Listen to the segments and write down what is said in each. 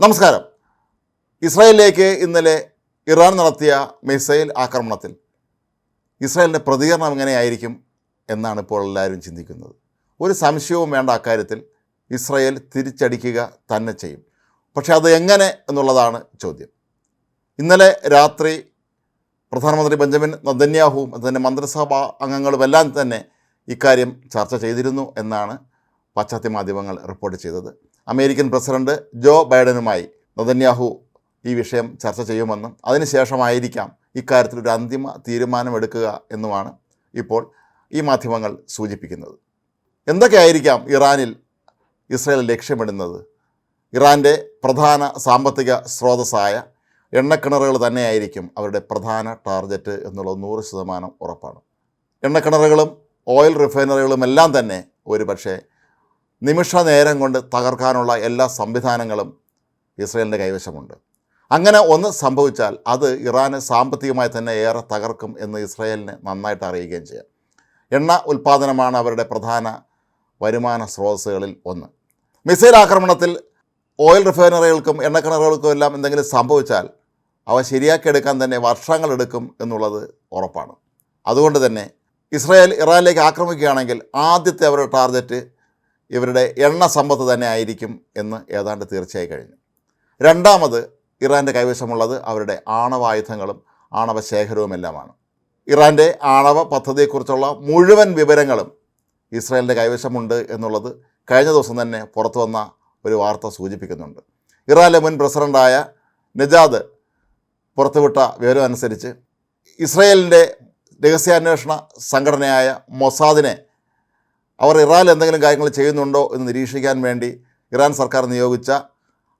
നമസ്കാരം. ഇസ്രായേലിലേക്ക് ഇന്നലെ ഇറാൻ നടത്തിയ മിസൈൽ ആക്രമണത്തിൽ ഇസ്രായേലിന്റെ പ്രതികരണം എങ്ങനെയായിരിക്കും എന്നാണ് ഇപ്പോൾ എല്ലാവരും ചിന്തിക്കുന്നത്. ഒരു സംശയവും വേണ്ട അക്കാര്യത്തിൽ ഇസ്രായേൽ തിരിച്ചടിക്കുക തന്നെ ചെയ്യും. പക്ഷേ അത് എങ്ങനെ എന്നുള്ളതാണ് ചോദ്യം. ഇന്നലെ രാത്രി പ്രധാനമന്ത്രി ബെഞ്ചമിൻ നദന്യാഹുവും അതിന്റെ മന്ത്രിസഭാ അംഗങ്ങളും എല്ലാം തന്നെ ഇക്കാര്യം ചർച്ച ചെയ്തിരുന്നു എന്നാണ് പാശ്ചാത്യ മാധ്യമങ്ങൾ റിപ്പോർട്ട് ചെയ്തത്. അമേരിക്കൻ പ്രസിഡന്റ് ജോ ബൈഡനുമായി നദന്യാഹു ഈ വിഷയം ചർച്ച ചെയ്യുമെന്നും അതിനുശേഷമായിരിക്കാം ഇക്കാര്യത്തിൽ ഒരു അന്തിമ തീരുമാനമെടുക്കുക എന്നുമാണ് ഇപ്പോൾ ഈ മാധ്യമങ്ങൾ സൂചിപ്പിക്കുന്നത്. എന്തൊക്കെയായിരിക്കാം ഇറാനിൽ ഇസ്രയേൽ ലക്ഷ്യമിടുന്നത്? ഇറാന്റെ പ്രധാന സാമ്പത്തിക സ്രോതസ്സായ എണ്ണക്കിണറുകൾ തന്നെയായിരിക്കും അവരുടെ പ്രധാന ടാർഗറ്റ് എന്നുള്ളത് നൂറ് ശതമാനം ഉറപ്പാണ്. എണ്ണക്കിണറുകളും ഓയിൽ റിഫൈനറികളും എല്ലാം തന്നെ ഒരു പക്ഷേ നിമിഷ നേരം കൊണ്ട് തകർക്കാനുള്ള എല്ലാ സംവിധാനങ്ങളും ഇസ്രയേലിന്റെ കൈവശമുണ്ട്. അങ്ങനെ ഒന്ന് സംഭവിച്ചാൽ അത് ഇറാന് സാമ്പത്തികമായി തന്നെ ഏറെ തകർക്കും എന്ന് ഇസ്രയേലിന് നന്നായിട്ട് അറിയുകയും ചെയ്യാം. എണ്ണ ഉൽപ്പാദനമാണ് അവരുടെ പ്രധാന വരുമാന സ്രോതസ്സുകളിൽ ഒന്ന്. മിസൈൽ ആക്രമണത്തിൽ ഓയിൽ റിഫൈനറികൾക്കും എണ്ണക്കിണറുകൾക്കും എല്ലാം എന്തെങ്കിലും സംഭവിച്ചാൽ അവ ശരിയാക്കിയെടുക്കാൻ തന്നെ വർഷങ്ങളെടുക്കും എന്നുള്ളത് ഉറപ്പാണ്. അതുകൊണ്ട് തന്നെ ഇസ്രായേൽ ഇറാനിലേക്ക് ആക്രമിക്കുകയാണെങ്കിൽ ആദ്യത്തെ അവരുടെ ടാർഗറ്റ് ഇവരുടെ എണ്ണ സമ്പത്ത് തന്നെ ആയിരിക്കും എന്ന് ഏതാണ്ട് തീർച്ചയായി കഴിഞ്ഞു. രണ്ടാമത് ഇറാന്റെ കൈവശമുള്ളത് അവരുടെ ആണവായുധങ്ങളും ആണവ ശേഖരവുമെല്ലാമാണ് ഇറാന്റെ ആണവ പദ്ധതിയെക്കുറിച്ചുള്ള മുഴുവൻ വിവരങ്ങളും ഇസ്രായേലിന്റെ കൈവശമുണ്ട് എന്നുള്ളത് കഴിഞ്ഞ ദിവസം തന്നെ പുറത്തു വന്ന ഒരു വാർത്ത സൂചിപ്പിക്കുന്നുണ്ട്. ഇറാനിലെ മുൻ പ്രസിഡന്റായ നജാദ് പുറത്തുവിട്ട വിവരം അനുസരിച്ച് ഇസ്രായേലിന്റെ രഹസ്യാന്വേഷണ സംഘടനയായ മൊസാദിനെ അവർ ഇറാനിൽ എന്തെങ്കിലും കാര്യങ്ങൾ ചെയ്യുന്നുണ്ടോ എന്ന് നിരീക്ഷിക്കാൻ വേണ്ടി ഇറാൻ സർക്കാർ നിയോഗിച്ച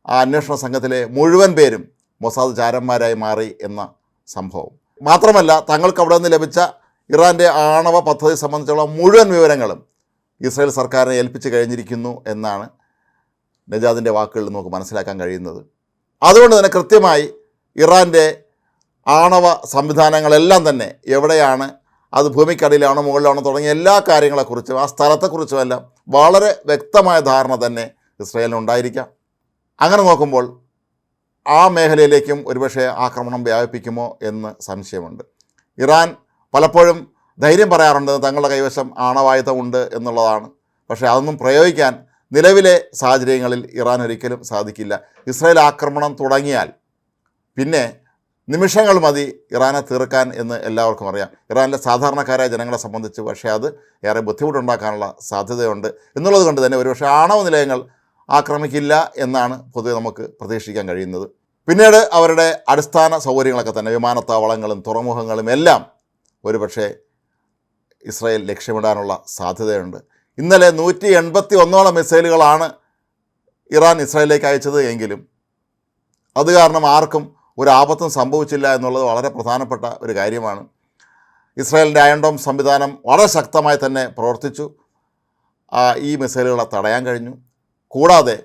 ആ അന്വേഷണ സംഘത്തിലെ മുഴുവൻ പേരും മൊസാദ് ചാരന്മാരായി മാറി എന്ന സംഭവം. മാത്രമല്ല തങ്ങൾക്ക് അവിടെ നിന്ന് ലഭിച്ച ഇറാന്റെ ആണവ പദ്ധതി സംബന്ധിച്ചുള്ള മുഴുവൻ വിവരങ്ങളും ഇസ്രായേൽ സർക്കാരിനെ ഏൽപ്പിച്ചു കഴിഞ്ഞിരിക്കുന്നു എന്നാണ് നജാദിന്റെ വാക്കുകളിൽ നമുക്ക് മനസ്സിലാക്കാൻ കഴിയുന്നത്. അതുകൊണ്ട് തന്നെ കൃത്യമായി ഇറാന്റെ ആണവ സംവിധാനങ്ങളെല്ലാം തന്നെ എവിടെയാണ് അത് ഭൂമിക്കടിയിലാണോ മുകളിലാണോ തുടങ്ങിയ എല്ലാ കാര്യങ്ങളെക്കുറിച്ചും ആ സ്ഥലത്തെക്കുറിച്ചും എല്ലാം വളരെ വ്യക്തമായ ധാരണ തന്നെ ഇസ്രയേലിന് ഉണ്ടായിരിക്കാം അങ്ങനെ നോക്കുമ്പോൾ ആ മേഖലയിലേക്കും ഒരുപക്ഷെ ആക്രമണം വ്യാപിപ്പിക്കുമോ എന്ന് സംശയമുണ്ട്. ഇറാൻ പലപ്പോഴും ധൈര്യം പറയാറുണ്ട് തങ്ങളുടെ കൈവശം ആണവായുധമുണ്ട് എന്നുള്ളതാണ്. പക്ഷേ അതൊന്നും പ്രയോഗിക്കാൻ നിലവിലെ സാഹചര്യങ്ങളിൽ ഇറാൻ ഒരിക്കലും സാധിക്കില്ല. ഇസ്രായേൽ ആക്രമണം തുടങ്ങിയാൽ പിന്നെ നിമിഷങ്ങൾ മതി ഇറാനെ തീർക്കാൻ എന്ന് എല്ലാവർക്കും അറിയാം. ഇറാനിലെ സാധാരണക്കാരായ ജനങ്ങളെ സംബന്ധിച്ച് പക്ഷേ അത് ഏറെ ബുദ്ധിമുട്ടുണ്ടാക്കാനുള്ള സാധ്യതയുണ്ട്. എന്നുള്ളത് കൊണ്ട് തന്നെ ഒരുപക്ഷെ ആണവ നിലയങ്ങൾ ആക്രമിക്കില്ല എന്നാണ് പൊതുവെ നമുക്ക് പ്രതീക്ഷിക്കാൻ കഴിയുന്നത്. പിന്നീട് അവരുടെ അടിസ്ഥാന സൗകര്യങ്ങളൊക്കെ തന്നെ വിമാനത്താവളങ്ങളും തുറമുഖങ്ങളും എല്ലാം ഒരുപക്ഷെ ഇസ്രായേൽ ലക്ഷ്യമിടാനുള്ള സാധ്യതയുണ്ട്. ഇന്നലെ നൂറ്റി എൺപത്തി ഒന്നോളം മിസൈലുകളാണ് ഇറാൻ ഇസ്രായേലിലേക്ക് അയച്ചത് എങ്കിലും അത് കാരണം ആർക്കും ഒരു ആപത്തും സംഭവിച്ചില്ല എന്നുള്ളത് വളരെ പ്രധാനപ്പെട്ട ഒരു കാര്യമാണ്. ഇസ്രായേലിന്റെ അയൺഡോം സംവിധാനം വളരെ ശക്തമായി തന്നെ പ്രവർത്തിച്ചു. ഈ മിസൈലുകളെ തടയാൻ കഴിഞ്ഞു. കൂടാതെ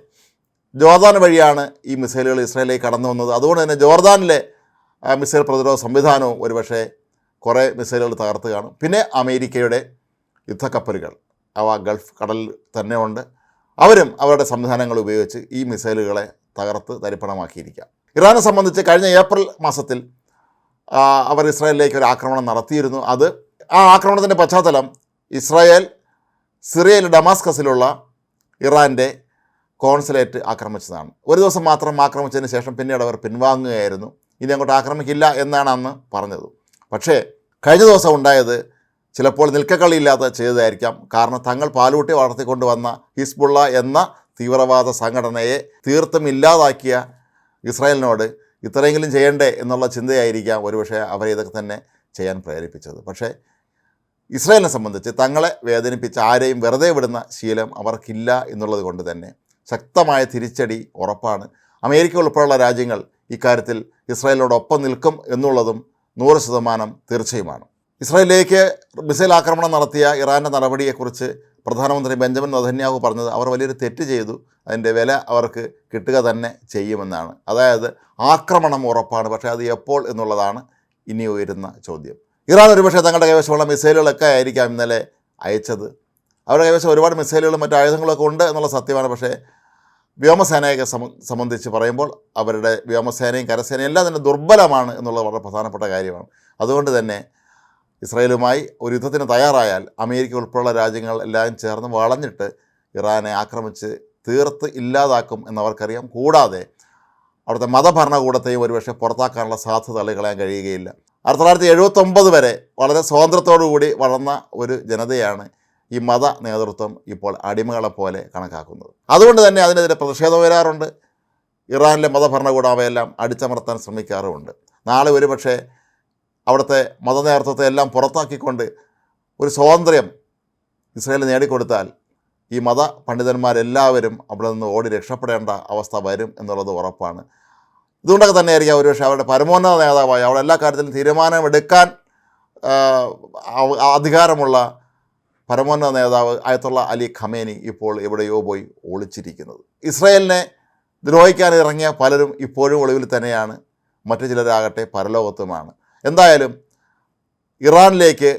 ജോർദാൻ വഴിയാണ് ഈ മിസൈലുകൾ ഇസ്രായേലിലേക്ക് കടന്നു വന്നത്. അതുകൊണ്ട് തന്നെ ജോർദാനിലെ മിസൈൽ പ്രതിരോധ സംവിധാനവും ഒരുപക്ഷെ കുറേ മിസൈലുകൾ തകർത്ത് കാണും. പിന്നെ അമേരിക്കയുടെ യുദ്ധക്കപ്പലുകൾ. അവ ഗൾഫ് കടലിൽ തന്നെ ഉണ്ട്. അവരും അവരുടെ സംവിധാനങ്ങൾ ഉപയോഗിച്ച് ഈ മിസൈലുകളെ തകർത്ത് തരിപ്പണമാക്കിയിരിക്കാം. ഇറാനെ സംബന്ധിച്ച് കഴിഞ്ഞ ഏപ്രിൽ മാസത്തിൽ അവർ ഇസ്രായേലിലേക്ക് ഒരു ആക്രമണം നടത്തിയിരുന്നു. അത് ആ ആക്രമണത്തിന്റെ പശ്ചാത്തലം ഇസ്രായേൽ സിറിയയിൽ ഡമാസ്കസിലുള്ള ഇറാന്റെ കോൺസുലേറ്റ് ആക്രമിച്ചതാണ്. ഒരു ദിവസം മാത്രം ആക്രമിച്ചതിന് ശേഷം പിന്നീട് അവർ പിൻവാങ്ങുകയായിരുന്നു. ഇനി അങ്ങോട്ട് ആക്രമിക്കില്ല എന്നാണ് അന്ന് പറഞ്ഞത്. പക്ഷേ കഴിഞ്ഞ ദിവസം ഉണ്ടായത് ചിലപ്പോൾ നിൽക്കക്കളിയില്ലാതെ ചെയ്തതായിരിക്കാം. കാരണം തങ്ങൾ പാലൂട്ടി വളർത്തിക്കൊണ്ടുവന്ന ഹിസ്ബുള്ള എന്ന തീവ്രവാദ സംഘടനയെ തീർത്തും ഇല്ലാതാക്കിയ ഇസ്രായേലിനോട് ഇത്രയെങ്കിലും ചെയ്യണ്ടേ എന്നുള്ള ചിന്തയായിരിക്കാം ഒരുപക്ഷെ അവരെ ഇതൊക്കെ തന്നെ ചെയ്യാൻ പ്രേരിപ്പിച്ചത്. പക്ഷേ ഇസ്രായേലിനെ സംബന്ധിച്ച് തങ്ങളെ വേദനിപ്പിച്ച് ആരെയും വെറുതെ വിടുന്ന ശീലം അവർക്കില്ല എന്നുള്ളത് കൊണ്ട് തന്നെ ശക്തമായ തിരിച്ചടി ഉറപ്പാണ്. അമേരിക്ക ഉൾപ്പെടെയുള്ള രാജ്യങ്ങൾ ഇക്കാര്യത്തിൽ ഇസ്രായേലിനോടൊപ്പം നിൽക്കും എന്നുള്ളതും നൂറ് ശതമാനം തീർച്ചയുമാണ്. ഇസ്രായേലിലേക്ക് മിസൈൽ ആക്രമണം നടത്തിയ ഇറാന്റെ നടപടിയെക്കുറിച്ച് പ്രധാനമന്ത്രി ബെഞ്ചമിൻ നദന്യാഹു പറഞ്ഞത് അവർ വലിയൊരു തെറ്റ് ചെയ്തു. അതിന്റെ വില അവർക്ക് കിട്ടുക തന്നെ ചെയ്യുമെന്നാണ്. അതായത് ആക്രമണം ഉറപ്പാണ് പക്ഷേ അത് എപ്പോൾ എന്നുള്ളതാണ് ഇനി ഉയരുന്ന ചോദ്യം. ഇറാൻ ഒരുപക്ഷെ തങ്ങളുടെ കൈവശമുള്ള മിസൈലുകളൊക്കെ ആയിരിക്കാം ഇന്നലെ അയച്ചത്. അവരുടെ കൈവശം ഒരുപാട് മിസൈലുകളും മറ്റു ആയുധങ്ങളൊക്കെ ഉണ്ട് എന്നുള്ള സത്യമാണ്. പക്ഷേ വ്യോമസേനയൊക്കെ സംബന്ധിച്ച് പറയുമ്പോൾ അവരുടെ വ്യോമസേനയും കരസേനയും എല്ലാം തന്നെ ദുർബലമാണ് എന്നുള്ളത് വളരെ പ്രധാനപ്പെട്ട കാര്യമാണ്. അതുകൊണ്ട് തന്നെ ഇസ്രായേലുമായി ഒരു യുദ്ധത്തിന് തയ്യാറായാൽ അമേരിക്ക ഉൾപ്പെടെയുള്ള രാജ്യങ്ങൾ എല്ലാം ചേർന്ന് വളഞ്ഞിട്ട് ഇറാനെ ആക്രമിച്ച് തീർത്ത് ഇല്ലാതാക്കും എന്നവർക്കറിയാം. കൂടാതെ അവിടുത്തെ മതഭരണകൂടത്തെയും ഒരുപക്ഷെ പുറത്താക്കാനുള്ള സാധ്യത തള്ളിക്കളയാൻ കഴിയുകയില്ല. ആയിരത്തി തൊള്ളായിരത്തി എഴുപത്തൊമ്പത് വരെ വളരെ സ്വാതന്ത്ര്യത്തോടു കൂടി വളർന്ന ഒരു ജനതയാണ് ഈ മത നേതൃത്വം ഇപ്പോൾ അടിമകളെ പോലെ കണക്കാക്കുന്നത്. അതുകൊണ്ട് തന്നെ അതിനെതിരെ പ്രതിഷേധം വരാറുണ്ട് ഇറാനിലെ മതഭരണകൂടാവയെല്ലാം അടിച്ചമർത്താൻ ശ്രമിക്കാറുമുണ്ട്. നാളെ ഒരുപക്ഷെ അവിടുത്തെ മതനേതൃത്വത്തെ എല്ലാം പുറത്താക്കിക്കൊണ്ട് ഒരു സ്വാതന്ത്ര്യം ഇസ്രായേൽ നേടിക്കൊടുത്താൽ ഈ മത പണ്ഡിതന്മാരെല്ലാവരും അവിടെ നിന്ന് ഓടി രക്ഷപ്പെടേണ്ട അവസ്ഥ വരും എന്നുള്ളത് ഉറപ്പാണ്. ഇതുകൊണ്ടൊക്കെ തന്നെയായിരിക്കും ഒരുപക്ഷെ അവരുടെ പരമോന്നത നേതാവായി അവിടെ എല്ലാ കാര്യത്തിലും തീരുമാനമെടുക്കാൻ അധികാരമുള്ള പരമോന്നത നേതാവ് ആയത്തുള്ള അലി ഖമേനി ഇപ്പോൾ എവിടെയോ പോയി ഒളിച്ചിരിക്കുന്നത്. ഇസ്രയേലിനെ ദ്രോഹിക്കാൻ ഇറങ്ങിയ പലരും ഇപ്പോഴും ഒളിവിൽ തന്നെയാണ്. മറ്റു ചിലരാകട്ടെ പരലോകത്തുമാണ്. എന്തായാലും ഇറാനിലേക്ക്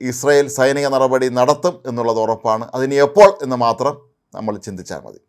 ഇസ്രയേൽ സൈനിക നടപടി നടത്തും എന്നുള്ളത് ഉറപ്പാണ്. അതിനി എപ്പോൾ എന്ന് മാത്രം നമ്മൾ ചിന്തിച്ചാൽ മതി.